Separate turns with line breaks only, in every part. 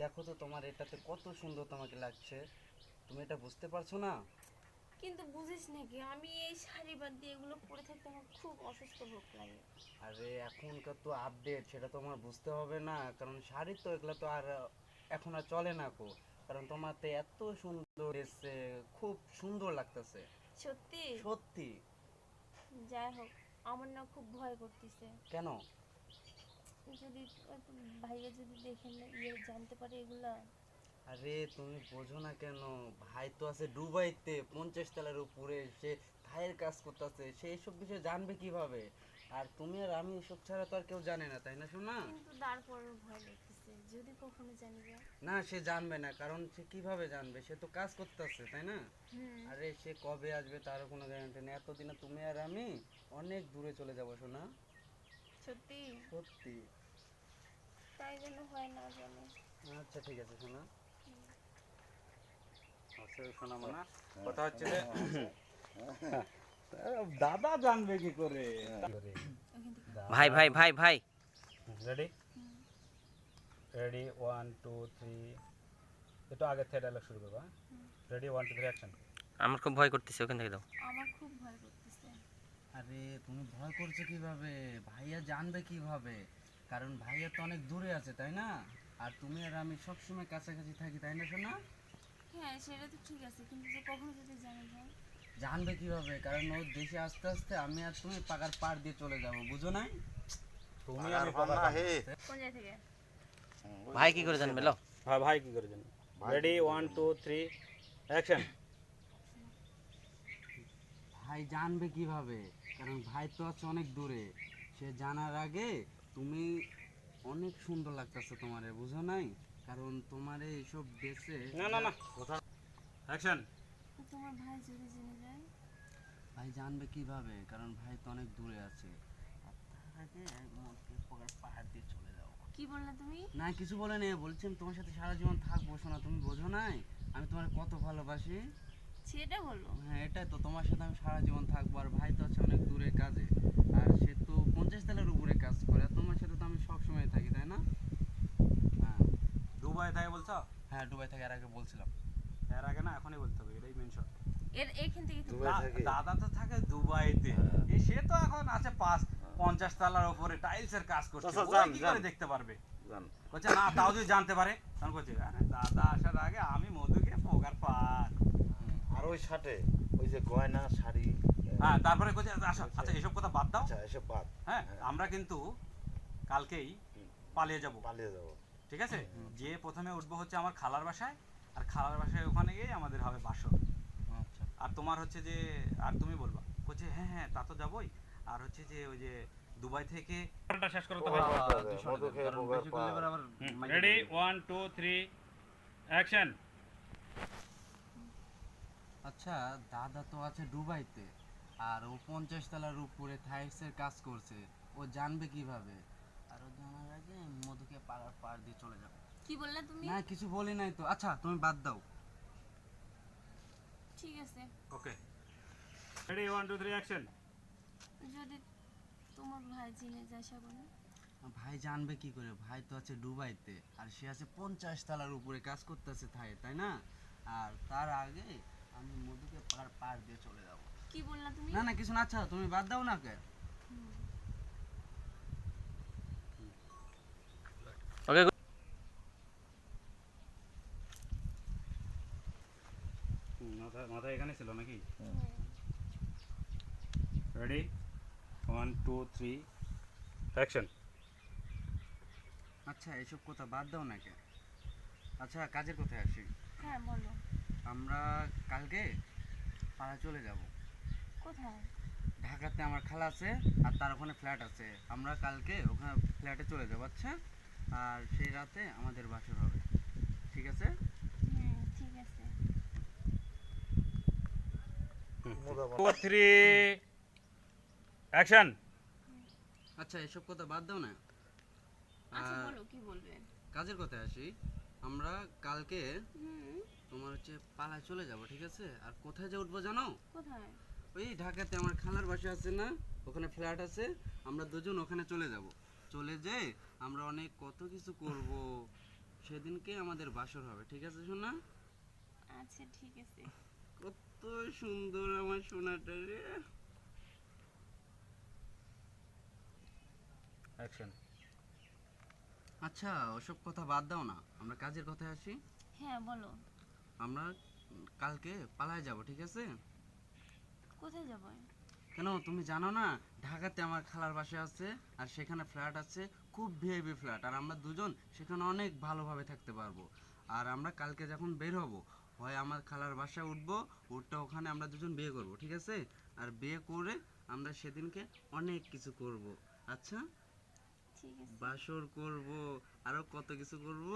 দেখো তো তোমার এটাতে কত সুন্দর তোমাকে লাগছে। তুমি এটা বুঝতে পারছ না?
কিন্তু বুঝিস নাকি আমি এই শাড়ি বাদ দিয়ে এগুলো পরে থাকতে আমার খুব অসুস্থ বোধ লাগে।
আরে এখনকার তো আপডেট সেটা তোমার বুঝতে হবে না কারণ শাড়ি তো এগুলো তো আর এখন আর চলে না কো। কারণ তোমার তো এত সুন্দর এসছে খুব সুন্দর লাগতেছে।
সত্যি?
সত্যি।
যাই হোক আমার না খুব ভয় করতেছে।
কেন?
যদি ভাইয়া যদি দেখে না ইয়ে জানতে পারে এগুলা।
আরে তুমি বোঝো না কেন? ভাই তো আছে দুবাইতে পঞ্চাশ তলার উপরে সে ভাইয়ের কাজ করতেছে সে এইসব বিষয়ে জানবে কীভাবে? আর তুমি আর আমি এসব ছাড়া তো আর কেউ জানে না তাই না শোনা
কিন্তু তারপরেও ভয় লাগতেছে যদি কখনো জানি যায়
না সে জানবে না কারণ সে কীভাবে জানবে? সে তো কাজ করতেছে তাই না? আরে সে কবে আসবে তারও কোনো গ্যারান্টি নেই। এতদিনে তুমি আর আমি অনেক দূরে চলে যাব শোনা
সত্যি?
সত্যি।
তাই জন্য হয় না জানি
আচ্ছা ঠিক আছে শোনা আচ্ছা শোনা মানা কথা হচ্ছে যে দাদা জানবে কি করে?
ভাই ভাই ভাই ভাই।
Ready ready one two three একটু আগে থেকে ডায়লগ শুরু করব ready one two three action
আমার খুব ভয় করতেছে ওখান থেকে দাও।
আমার খুব ভয় করতেছে।
আরে তুমি ভয় করছ কীভাবে? ভাইয়া জানবে কীভাবে? কারণ ভাইয়া তো অনেক দূরে আছে তাই না? আর তুমি আর আমি সবসময় কাছাকাছি থাকি তাই না শোনা
হ্যাঁ সেটা তো ঠিক আছে কিন্তু যে কখনো যদি জানা যায়।
জানবে কীভাবে? কারণ ও দেশে আস্তে আস্তে আমি আর তুমি পাকার পার দিয়ে চলে যাব বুঝো নাই?
তুমি আমি পাবার
কোন জায়গা থেকে?
ভাই কি করে জানবে? লো।
ভাই ভাই কি করে জানি ready one two three action
ভাই জানবে কীভাবে? কারণ ভাই তো আছে অনেক দূরে সে জানার আগে তুমি অনেক সুন্দর লাগতেছে তোমারে বুঝো নাই? কারণ তোমার এইসব দেশে
না না না। কথা অ্যাকশন
তোমার ভাই যদি জেনে যায়?
ভাই জানবে কীভাবে? কারণ ভাই তো অনেক দূরে আছে। পাহাড় দিয়ে চলে যাও।
কি বললে তুমি?
না কিছু বলে নেই। বলছি তোমার সাথে সারা জীবন থাকব শোনা তুমি বোঝো নাই? আমি তোমার কত ভালোবাসি।
সেটা বলো।
হ্যাঁ এটাই তো। তোমার সাথে আমি সারা জীবন থাকব। আর ভাই তো আছে অনেক দূরে কাজে। আর সে তো পঞ্চাশ তলার উপরে কাজ করে আর তোমার সাথে তো আমি সব সময় থাকি তাই না হ্যাঁ
দুবাই থাকে বলছো?
হ্যাঁ দুবাই থেকে আর আগে বলছিলাম।
এর আগে না এখনই বলতে হবে এটাই মেন শট
এর এখান থেকে
দাদা তো থাকে দুবাইতে। সে তো এখন আছে পাঁচ পঞ্চাশ তলার উপরে টাইলসের কাজ করছে।
আচ্ছা,
কি করে দেখতে পারবে?
জান।
বলছে না তাও যদি জানতে পারে। তখন বলছে আরে দাদা আসার আগে আমি মধুকে পোকার পার
আর ওই শার্টে ওই যে গয়না শাড়ি
হ্যাঁ। তারপরে বলছে আচ্ছা আচ্ছা এসব কথা বাদ দাও।
আচ্ছা এসব বাদ।
হ্যাঁ আমরা কিন্তু কালকেই পালিয়ে যাব।
পালিয়ে যাব।
ঠিক আছে? যে প্রথমে উঠবো হচ্ছে আমার খালার বাসায় আর খালার বাসায় ওখানে গিয়ে আমাদের হবে বাসর।
আচ্ছা।
আর তোমার হচ্ছে যে আর তুমি বলবা বলছে হ্যাঁ হ্যাঁ তা তো যাবই। আর হচ্ছে যে ওই যে দুবাই থেকে শেষ
পোকার পার
ready one two three action
আচ্ছা দাদা তো আছে দুবাইতে আর ও পঞ্চাশ তলার উপরে থাইসের কাজ করছে। ও জানবে কীভাবে? আর জানার আগে মধুকে পাড়ার পার দিয়ে চলে যাবে।
কি বললে তুমি?
না কিছু বলি নাই তো। আচ্ছা তুমি বাদ দাও।
ঠিক আছে।
Okay ready one two three action
যদি তোমার ভাই জেনে যায় সাবনে
ভাই জানবে কি করে? ভাই তো আছে দুবাইতে আর সে আছে পঞ্চাশ তালার উপরে কাজ করতেছে থাই তাই না? আর তার আগে আমি মধুকে পার পার দিয়ে চলে যাব।
কি বললা তুমি?
না না কিছু না আচ্ছা তুমি বাদ দাও না কে
ওকে
মাথা মাথা এখানে ছিল নাকি ready one two three action
আচ্ছা এসব কথা বাদ দাও না কে আচ্ছা কাজের কোথায় আসি।
হ্যাঁ বলো।
আমরা কালকে পাড়া চলে যাব।
কোথায়?
ঢাকাতে আমার খালা আছে আর তার ওখানে ফ্ল্যাট আছে। আমরা কালকে ওখানে ফ্ল্যাটে চলে যাব আচ্ছা? আর সেই রাতে আমাদের বাসর হবে। ঠিক আছে?
হ্যাঁ ঠিক আছে।
Three action.
আচ্ছা এসব কথা বাদ দাও না।
আচ্ছা বলো কি বলবে?
কাজের কথায় আসি। আমরা কালকে তোমার হচ্ছে পালায় চলে যাব ঠিক আছে? আর কোথায় যে উঠবো জানো?
কোথায়?
ওই ঢাকাতে আমার খালার বাসা আছে না? ওখানে ফ্ল্যাট আছে। আমরা দুজন ওখানে চলে যাব। চলে যেয়ে আমরা অনেক কত কিছু করব। সেদিনকে আমাদের বাসর হবে ঠিক আছে সোনা?
আচ্ছা ঠিক আছে।
কত সুন্দর আমার সোনাটা রে।
অ্যাকশন
আচ্ছা ওসব কথা বাদ দাও না। আমরা কাজের কথায় আসি।
হ্যাঁ বলো।
আমরা কালকে পালায় যাব ঠিক আছে?
কোথায় যাব?
কেন তুমি জানো না ঢাকাতে আমার খালার বাসা আছে আর সেখানে ফ্ল্যাট আছে খুব ভিআইপি ফ্ল্যাট আর আমরা দুজন সেখানে অনেক ভালোভাবে থাকতে পারব। আর আমরা কালকে যখন বের হব হয় আমার খালার বাসায় উঠবো উঠতে ওখানে আমরা দুজন বিয়ে করব ঠিক আছে? আর বিয়ে করে আমরা সেদিনকে অনেক কিছু করব। আচ্ছা? বাসর করব আরও কত কিছু করব?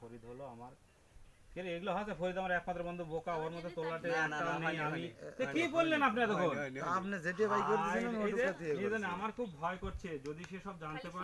ফরিদ হলো আমার। এগুলো হাতে ফরিদ আমার একমাত্র বন্ধু বোকা ওর মধ্যে তোলাটে আমি। কি বললেন আপনি এতক্ষণ?
আপনি যেটা ভাই করতেছেন
আমার খুব ভয় করছে যদি সে সব জানতে পারে